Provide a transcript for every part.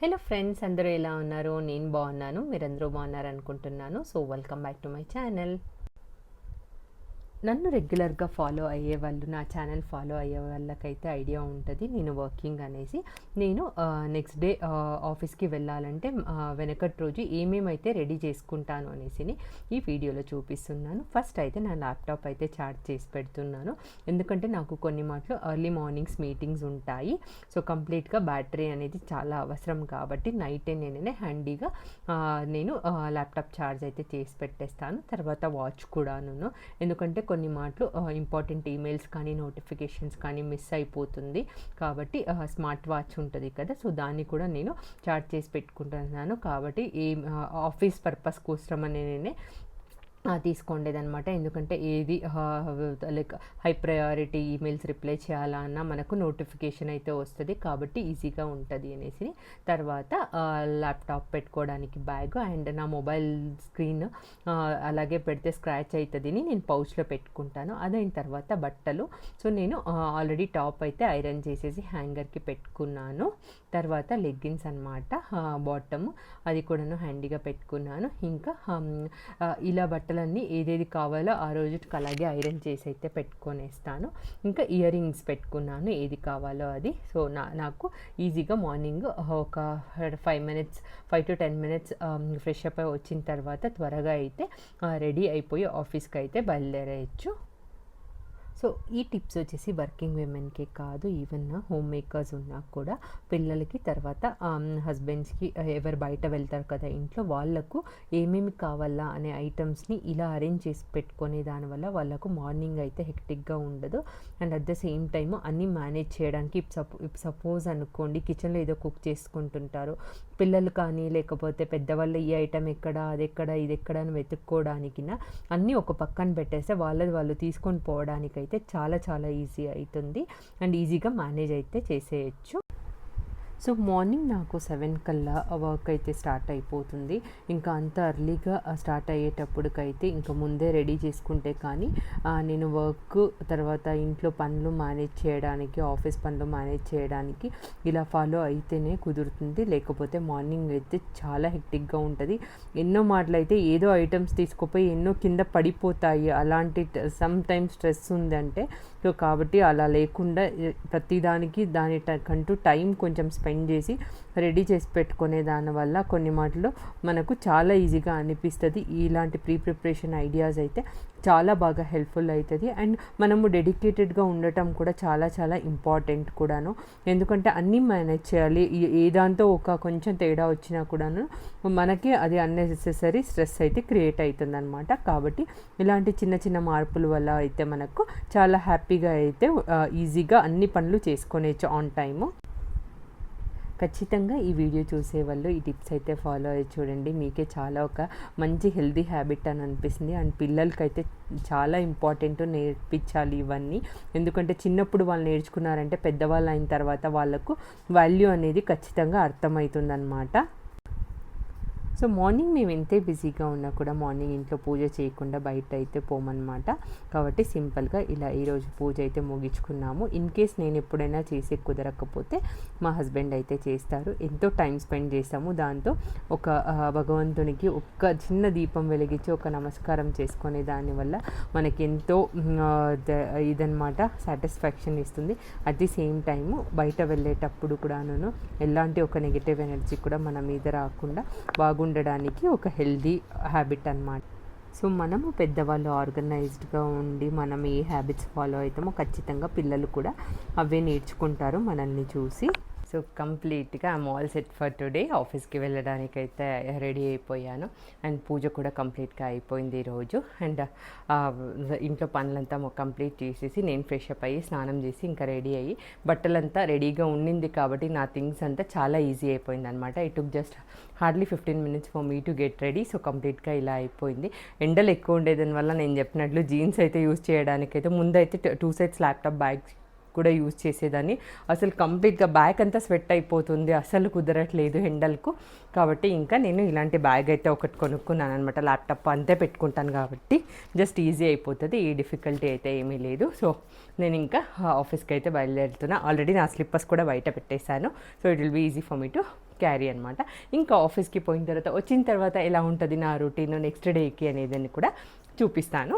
Hello friends అందరూ ఎలా ఉన్నారు? నేను బాగున్నాను మీరందరూ బాగున్నారు అనుకుంటున్నాను so welcome back to my channel నన్ను రెగ్యులర్గా ఫాలో అయ్యే వాళ్ళు నా ఛానల్ ఫాలో అయ్యే వాళ్ళకైతే ఐడియా ఉంటుంది. నేను వర్కింగ్ అనేసి నేను నెక్స్ట్ డే ఆఫీస్కి వెళ్ళాలంటే వెనకటి రోజు ఏమేమైతే రెడీ చేసుకుంటాను అనేసి ఈ వీడియోలో చూపిస్తున్నాను. ఫస్ట్ అయితే నా ల్యాప్టాప్ అయితే చార్జ్ చేసి పెడుతున్నాను. ఎందుకంటే నాకు కొన్ని మాటలు ఎర్లీ మార్నింగ్స్ మీటింగ్స్ ఉంటాయి. సో కంప్లీట్గా బ్యాటరీ అనేది చాలా అవసరం కాబట్టి నైటే నేనే హ్యాండీగా నేను ల్యాప్టాప్ ఛార్జ్ అయితే చేసి పెట్టేస్తాను. తర్వాత వాచ్ కూడాను ఎందుకంటే కొన్ని మాటలు ఇంపార్టెంట్ ఈమెయిల్స్ కానీ నోటిఫికేషన్స్ కానీ మిస్ అయిపోతుంది. కాబట్టి స్మార్ట్ వాచ్ ఉంటుంది కదా సో దాన్ని కూడా నేను చార్జ్ చేసి పెట్టుకుంటున్నాను. కాబట్టి ఈ ఆఫీస్ పర్పస్ కోసమని నేనే తీసుకోండేదనమాట తీసుకోండేదన్నమాట. ఎందుకంటే ఏది like high priority emails reply చేయాలన్నా మనకు నోటిఫికేషన్ అయితే వస్తుంది. కాబట్టి ఈజీగా ఉంటుంది అనేసి. తర్వాత ల్యాప్టాప్ పెట్టుకోవడానికి బ్యాగ్ అండ్ నా మొబైల్ స్క్రీన్ అలాగే పెడితే స్క్రాచ్ అవుతుంది నేను పౌచ్లో పెట్టుకుంటాను. అదైన తర్వాత బట్టలు. సో నేను ఆల్రెడీ టాప్ అయితే ఐరన్ చేసేసి హ్యాంగర్కి పెట్టుకున్నాను. తర్వాత లెగ్గిన్స్ అనమాట బాటమ్. అది కూడాను హ్యాండీగా పెట్టుకున్నాను. ఇంకా ఇలా బట్ట బట్టలన్నీ ఏదేది కావాలో ఆ రోజుకి అలాగే ఐరన్ చేసి అయితే పెట్టుకొనేస్తాను. ఇంకా ఇయర్ రింగ్స్ పెట్టుకున్నాను ఏది కావాలో అది. సో నా నాకు ఈజీగా మార్నింగ్ ఒక five minutes five to ten minutes fresh up వచ్చిన తర్వాత త్వరగా అయితే రెడీ అయిపోయి ఆఫీస్కి అయితే బయలుదేరేయచ్చు. సో ఈ టిప్స్ వచ్చేసి వర్కింగ్ విమెన్కే కాదు ఈవెన్ హోమ్ మేకర్స్ ఉన్నా కూడా పిల్లలకి తర్వాత హస్బెండ్స్కి ఎవరు బయట వెళ్తారు కదా ఇంట్లో వాళ్ళకు ఏమేమి కావాలా అనే ఐటమ్స్ని ఇలా అరేంజ్ చేసి పెట్టుకునే దానివల్ల వాళ్ళకు మార్నింగ్ అయితే హెక్టిక్గా ఉండదు. And at the same time అన్నీ మేనేజ్ చేయడానికి సపో సపోజ్ అనుకోండి కిచెన్లో ఏదో కుక్ చేసుకుంటుంటారు. పిల్లలు కానీ లేకపోతే పెద్దవాళ్ళు ఈ ఐటమ్ ఎక్కడ అది ఎక్కడ ఇది ఎక్కడ అని వెతుక్కోవడానికి అన్నీ ఒక పక్కన పెట్టేస్తే వాళ్ళది వాళ్ళు తీసుకొని పోవడానికైతే చాలా చాలా ఈజీ అవుతుంది అండ్ ఈజీగా మేనేజ్ అయితే చేసేయచ్చు. సో మార్నింగ్ నాకు సెవెన్ కల్లా వర్క్ అయితే స్టార్ట్ అయిపోతుంది. ఇంకా అంత అర్లీగా స్టార్ట్ అయ్యేటప్పటికైతే ఇంకా ముందే రెడీ చేసుకుంటే కానీ నేను వర్క్ తర్వాత ఇంట్లో పనులు మేనేజ్ చేయడానికి ఆఫీస్ పనులు మేనేజ్ చేయడానికి ఇలా ఫాలో అయితేనే కుదురుతుంది. లేకపోతే మార్నింగ్ అయితే చాలా హెక్టిక్గా ఉంటుంది. ఎన్నో మాటలు అయితే ఏదో ఐటమ్స్ తీసుకుపోయి ఎన్నో కింద పడిపోతాయి. అలాంటి సమ్ టైమ్ స్ట్రెస్ ఉందంటే సో కాబట్టి అలా లేకుండా ప్రతిదానికి దాని కంటూ టైం కొంచెం స్పెండ్ చేసి రెడీ చేసి పెట్టుకునే దానివల్ల కొన్ని మాటలు మనకు చాలా ఈజీగా అనిపిస్తుంది. ఇలాంటి ప్రీ ప్రిపరేషన్ ఐడియాస్ అయితే చాలా బాగా హెల్ప్ఫుల్ అవుతుంది అండ్ మనము డెడికేటెడ్గా ఉండటం కూడా చాలా చాలా ఇంపార్టెంట్ కూడాను. ఎందుకంటే అన్నీ మేనేజ్ చేయాలి. ఏ- దాంతో ఒక కొంచెం తేడా వచ్చినా కూడాను మనకి అది అన్నెసెసరీ స్ట్రెస్ అయితే క్రియేట్ అవుతుంది అనమాట కాబట్టి ఇలాంటి చిన్న చిన్న మార్పుల వల్ల అయితే మనకు చాలా హ్యాపీగా అయితే ఈజీగా అన్ని పనులు చేసుకునేచ్చు ఆన్ టైము. ఖచ్చితంగా ఈ వీడియో చూసే వాళ్ళు ఈ టిప్స్ అయితే ఫాలో అయ్యి చూడండి. మీకే చాలా ఒక మంచి హెల్దీ హ్యాబిట్ అని అనిపిస్తుంది. అండ్ పిల్లలకైతే చాలా ఇంపార్టెంట్ నేర్పించాలి ఇవన్నీ. ఎందుకంటే చిన్నప్పుడు వాళ్ళు నేర్చుకున్నారంటే పెద్దవాళ్ళు అయిన తర్వాత వాళ్ళకు వాల్యూ అనేది ఖచ్చితంగా అర్థమవుతుందన్నమాట. సో మార్నింగ్ మేము ఎంతే బిజీగా ఉన్నా కూడా మార్నింగ్ ఇంట్లో పూజ చేయకుండా బయట అయితే పోమన్నమాట. కాబట్టి సింపుల్గా ఇలా ఈరోజు పూజ అయితే ముగించుకున్నాము. ఇన్ కేస్ నేను ఎప్పుడైనా చేసి కుదరకపోతే మా హస్బెండ్ అయితే చేస్తారు. ఎంతో టైం స్పెండ్ చేస్తాము. దాంతో ఒక భగవంతునికి ఒక్క చిన్న దీపం వెలిగించి ఒక నమస్కారం చేసుకునే దానివల్ల మనకి ఎంతో ఇదనమాట ద- ఇదన్నమాట సాటిస్ఫాక్షన్ ఇస్తుంది. అట్ ది సేమ్ టైము బయట వెళ్ళేటప్పుడు కూడాను ఎలాంటి ఒక నెగిటివ్ ఎనర్జీ కూడా మన మీద రాకుండా ఉండడానికి ఒక హెల్దీ హ్యాబిట్ అన్నమాట. సో మనము పెద్దవాళ్ళు ఆర్గనైజ్డ్గా ఉండి మనం ఏ హ్యాబిట్స్ ఫాలో అవుతామో ఖచ్చితంగా పిల్లలు కూడా అవే నేర్చుకుంటారు మనల్ని చూసి. సో కంప్లీట్గా I'm all set for today. ఆఫీస్కి వెళ్ళడానికి అయితే రెడీ అయిపోయాను. అండ్ పూజ కూడా కంప్లీట్గా అయిపోయింది ఈరోజు అండ్ ఇంట్లో పనులంతా కంప్లీట్ చేసేసి నేను ఫ్రెష్ అప్ అయ్యి స్నానం చేసి ఇంకా రెడీ అయ్యి బట్టలంతా రెడీగా ఉండింది కాబట్టి నా థింగ్స్ అంతా చాలా ఈజీ అయిపోయింది అనమాట it took just hardly fifteen minutes for me to get ready so కంప్లీట్గా ఇలా అయిపోయింది. ఎండలు ఎక్కువ ఉండేదాని వల్ల నేను చెప్పినట్లు జీన్స్ అయితే యూస్ చేయడానికైతే ముందైతే టూ సైడ్స్ ల్యాప్టాప్ బ్యాగ్స్ కూడా యూజ్ చేసేదాన్ని. అసలు కంప్లీట్గా బ్యాగ్ అంతా స్వెట్ అయిపోతుంది. అసలు కుదరట్లేదు ఎండలకు కాబట్టి ఇంకా నేను ఇలాంటి బ్యాగ్ అయితే ఒకటి కొనుక్కున్నాను అనమాట ల్యాప్టాప్ అంతే పెట్టుకుంటాను కాబట్టి జస్ట్ ఈజీ అయిపోతుంది. ఈ డిఫికల్టీ అయితే ఏమీ లేదు. సో నేను ఇంకా ఆఫీస్కి అయితే బయలుదేరుతున్నా. ఆల్రెడీ నా స్లిప్పర్స్ కూడా బయట పెట్టేశాను. So it will be easy for me to carry అనమాట ఇంకా ఆఫీస్కి పోయిన తర్వాత వచ్చిన తర్వాత ఎలా ఉంటుంది నా రొటీన్ నెక్స్ట్ డేకి అనేది కూడా చూపిస్తాను.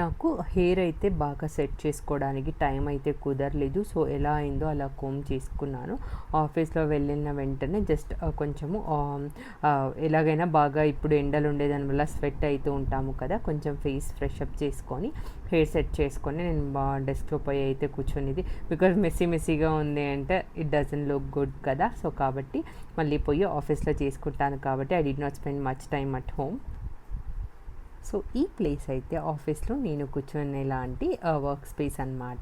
నాకు హెయిర్ అయితే బాగా సెట్ చేసుకోవడానికి టైం అయితే కుదరలేదు. సో ఎలా అయిందో అలా కోమ్ చేసుకున్నాను. ఆఫీస్లో వెళ్ళిన వెంటనే జస్ట్ కొంచెము ఎలాగైనా బాగా ఇప్పుడు ఎండలు ఉండేదాని వల్ల స్వెట్ అవుతూ ఉంటాము కదా కొంచెం ఫేస్ ఫ్రెష్ అప్ చేసుకొని హెయిర్ సెట్ చేసుకొని నేను బా డెస్క్లో పోయి అయితే కూర్చొనిది. బికాజ్ మెస్సీ మెస్సీగా ఉంది అంటే ఇట్ డజన్ లుక్ గుడ్ కదా. సో కాబట్టి మళ్ళీ పోయి ఆఫీస్లో చేసుకుంటాను కాబట్టి I did not spend much time at home so ఈ ప్లేస్ అయితే ఆఫీస్లో నేను కూర్చునే లాంటి వర్క్ స్పేస్ అనమాట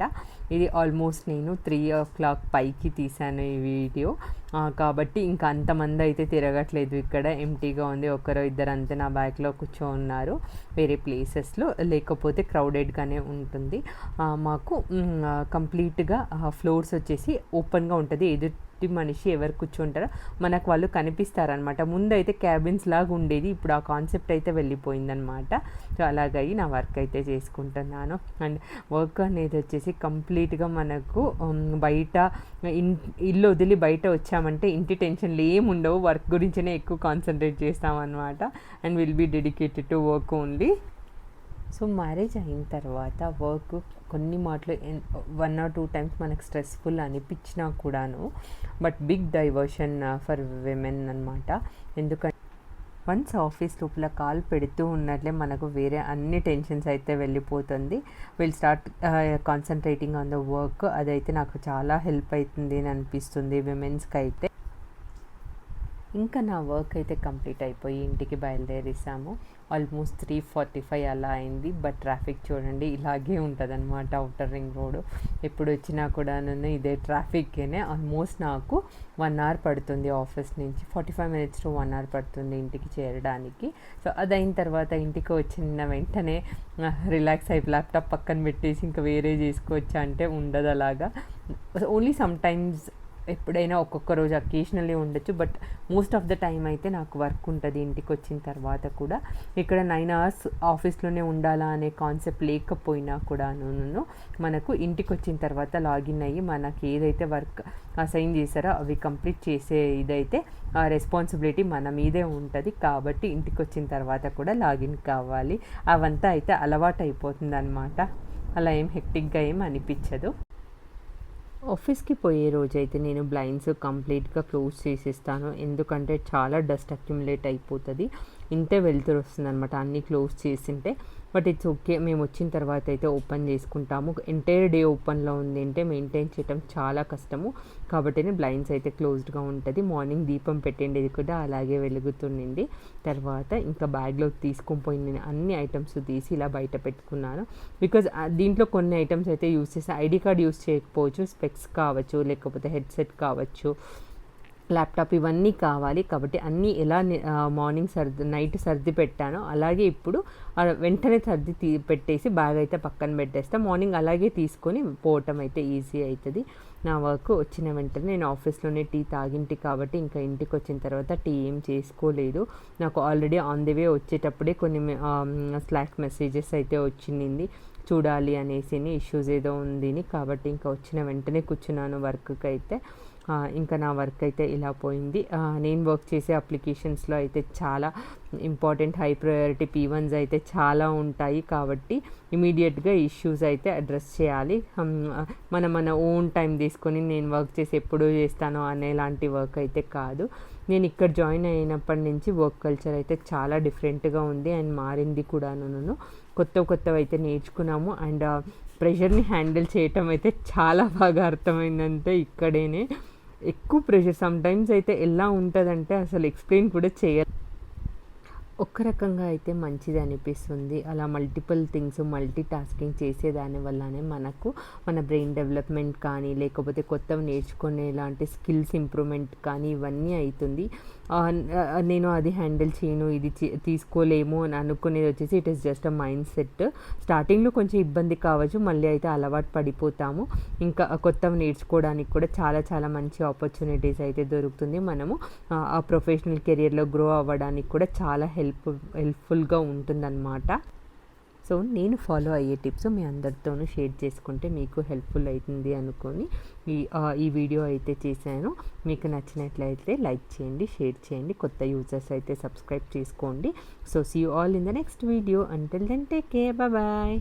ఇది ఆల్మోస్ట్ నేను త్రీ ఓ క్లాక్ పైకి తీసాను ఈ వీడియో. కాబట్టి ఇంకా అంతమంది అయితే తిరగట్లేదు. ఇక్కడ ఎంటీగా ఉంది. ఒకరో ఇద్దరు అంతే నా బ్యాక్లో కూర్చో ఉన్నారు వేరే ప్లేసెస్లో లేకపోతే క్రౌడెడ్గానే ఉంటుంది. మాకు కంప్లీట్గా ఫ్లోర్స్ వచ్చేసి ఓపెన్గా ఉంటుంది. ఎదుటి మనిషి ఎవరు కూర్చుంటారో మనకు వాళ్ళు కనిపిస్తారనమాట ముందు అయితే క్యాబిన్స్ లాగా ఉండేది ఇప్పుడు ఆ కాన్సెప్ట్ అయితే వెళ్ళిపోయిందనమాట సో అలాగయి నా వర్క్ అయితే చేసుకుంటున్నాను. అండ్ వర్క్ అనేది వచ్చేసి కంప్లీట్గా మనకు um, బయట ఇన్ ఇల్లు వదిలి బయట వచ్చామంటే ఇంటి టెన్షన్లు ఏమి ఉండవు. వర్క్ గురించినే ఎక్కువ కాన్సన్ట్రేట్ చేస్తామన్నమాట. And will be dedicated to work only so marriage అయిన తర్వాత వర్క్ కొన్ని మాటలు వన్ ఆర్ టూ టైమ్స్ మనకు స్ట్రెస్ఫుల్ అనిపించినా కూడాను but big diversion uh, for women అనమాట ఎందుకంటే వన్స్ ఆఫీస్ లోపల కాల్ పెడుతూ ఉన్నట్లే మనకు వేరే అన్ని టెన్షన్స్ అయితే వెళ్ళిపోతుంది. Will start concentrating on the work అదైతే నాకు చాలా హెల్ప్ అవుతుంది అని అనిపిస్తుంది విమెన్స్కి అయితే ఇంకా నా వర్క్ అయితే కంప్లీట్ అయిపోయి ఇంటికి బయలుదేరేసాము. ఆల్మోస్ట్ త్రీ ఫార్టీ ఫైవ్ అలా అయింది. బట్ ట్రాఫిక్ చూడండి ఇలాగే ఉంటుంది అనమాట అవుటర్ రింగ్ రోడ్ ఎప్పుడు వచ్చినా కూడా నన్ను ఇదే ట్రాఫిక్కేనే ఆల్మోస్ట్ నాకు వన్ అవర్ పడుతుంది ఆఫీస్ నుంచి. Forty five minutes to one hour పడుతుంది ఇంటికి చేరడానికి. సో అది అయిన తర్వాత ఇంటికి వచ్చిన వెంటనే రిలాక్స్ అయిపోయి ల్యాప్టాప్ పక్కన పెట్టేసి ఇంకా వేరే చేసుకోవచ్చా అంటే ఉండదు అలాగా. ఓన్లీ సమ్ టైమ్స్ ఎప్పుడైనా ఒక్కొక్క రోజు అకేషనల్లీ ఉండొచ్చు but most of the time అయితే నాకు వర్క్ ఉంటుంది ఇంటికి వచ్చిన తర్వాత కూడా. ఇక్కడ నైన్ అవర్స్ ఆఫీస్లోనే ఉండాలా అనే కాన్సెప్ట్ లేకపోయినా కూడాను మనకు ఇంటికి వచ్చిన తర్వాత లాగిన్ అయ్యి మనకి ఏదైతే వర్క్ అసైన్ చేశారో అవి కంప్లీట్ చేసే ఇదైతే ఆ రెస్పాన్సిబిలిటీ మన మీదే ఉంటుంది. కాబట్టి ఇంటికి వచ్చిన తర్వాత కూడా లాగిన్ కావాలి. అవంతా అయితే అలవాటు అయిపోతుంది అనమాట అలా ఏం హెక్టిక్గా ఏం అనిపించదు. ఆఫీస్కి పోయే రోజైతే నేను బ్లైండ్స్ కంప్లీట్గా క్లోజ్ చేసేస్తాను. ఎందుకంటే చాలా డస్ట్ అక్యుములేట్ అయిపోతుంది. ఇంతే వెళ్తురు వస్తుంది అనమాట అన్నీ క్లోజ్ చేసింటే. But it's okay. మేము వచ్చిన తర్వాత అయితే ఓపెన్ చేసుకుంటాము. ఎంటైర్ డే ఓపెన్లో ఉంది అంటే మెయింటైన్ చేయడం చాలా కష్టము. కాబట్టి బ్లైండ్స్ అయితే క్లోజ్డ్గా ఉంటుంది. మార్నింగ్ దీపం పెట్టిండేది కూడా అలాగే వెలుగుతుండింది. తర్వాత ఇంకా బ్యాగ్లో తీసుకొని పోయింది నేను అన్ని ఐటమ్స్ తీసి ఇలా బయట పెట్టుకున్నాను. బికాజ్ దీంట్లో కొన్ని ఐటమ్స్ అయితే యూస్ చేసి ఐడి కార్డ్ యూస్ చేయకపోవచ్చు. స్పెక్స్ కావచ్చు లేకపోతే హెడ్సెట్ కావచ్చు. ల్యాప్టాప్ ఇవన్నీ కావాలి కాబట్టి అన్నీ ఎలా మార్నింగ్ సర్ది నైట్ సర్ది పెట్టానో అలాగే ఇప్పుడు వెంటనే సర్ది తీ పెట్టేసి బ్యాగ్ అయితే పక్కన పెట్టేస్తా. మార్నింగ్ అలాగే తీసుకొని పోవటం అయితే ఈజీ అవుతుంది నా వర్క్ వచ్చిన వెంటనే నేను ఆఫీస్లోనే టీ తాగింటి కాబట్టి ఇంకా ఇంటికి వచ్చిన తర్వాత టీ ఏం చేసుకోలేదు. నాకు ఆల్రెడీ ఆన్ ది వే వచ్చేటప్పుడే కొన్ని స్లాక్ మెసేజెస్ అయితే వచ్చింది. చూడాలి అనేసి ఇష్యూస్ ఏదో ఉంది కాబట్టి ఇంకా వచ్చిన వెంటనే కూర్చున్నాను వర్క్కి అయితే. ఇంకా నా వర్క్ అయితే ఇలా పోయింది. నేను వర్క్ చేసే అప్లికేషన్స్లో అయితే చాలా important high priority P ones అయితే చాలా ఉంటాయి కాబట్టి ఇమీడియట్గా ఇష్యూస్ అయితే అడ్రస్ చేయాలి. మనం మన మన ఓన్ టైం తీసుకొని నేను వర్క్ చేసి ఎప్పుడు చేస్తానో అనేలాంటి వర్క్ అయితే కాదు. నేను ఇక్కడ జాయిన్ అయినప్పటి నుంచి వర్క్ కల్చర్ అయితే చాలా డిఫరెంట్గా ఉంది అండ్ మారింది కూడాను కొత్త కొత్తవి అయితే నేర్చుకున్నాము అండ్ ప్రెషర్ని హ్యాండిల్ చేయటం అయితే చాలా బాగా అర్థమైందంటే ఇక్కడేనే. ఎక్కువ ప్రెషర్ సమ్టైమ్స్ అయితే ఎలా ఉంటుందంటే అసలు ఎక్స్ప్లెయిన్ కూడా చేయ ఒక్క రకంగా అయితే మంచిది అనిపిస్తుంది. అలా మల్టిపుల్ థింగ్స్ మల్టీ టాస్కింగ్ చేసేదాని వల్లనే మనకు మన బ్రెయిన్ డెవలప్మెంట్ కానీ లేకపోతే కొత్తవి నేర్చుకునే లాంటి స్కిల్స్ ఇంప్రూవ్మెంట్ కానీ ఇవన్నీ అవుతుంది నేను అది హ్యాండిల్ చేయను ఇది తీసుకోలేము అని అనుకునేది వచ్చేసి it is just a mind set స్టార్టింగ్లో కొంచెం ఇబ్బంది కావచ్చు మళ్ళీ అయితే అలవాటు పడిపోతాము. ఇంకా కొత్తవి నేర్చుకోవడానికి కూడా చాలా చాలా మంచి ఆపర్చునిటీస్ అయితే దొరుకుతుంది మనము. ఆ, ఆ ప్రొఫెషనల్ కెరియర్లో గ్రో అవ్వడానికి కూడా చాలా హెల్ప్ హెల్ప్ఫుల్గా ఉంటుందన్నమాట. సో నేను ఫాలో అయ్యే టిప్స్ మీ అందరితోనూ షేర్ చేసుకుంటే మీకు హెల్ప్ఫుల్ అవుతుంది అనుకొని ఈ ఈ వీడియో అయితే చేశాను. మీకు నచ్చినట్లయితే లైక్ చేయండి షేర్ చేయండి. కొత్త యూజర్స్ అయితే సబ్స్క్రైబ్ చేసుకోండి. So see you all in the next video until then take care bye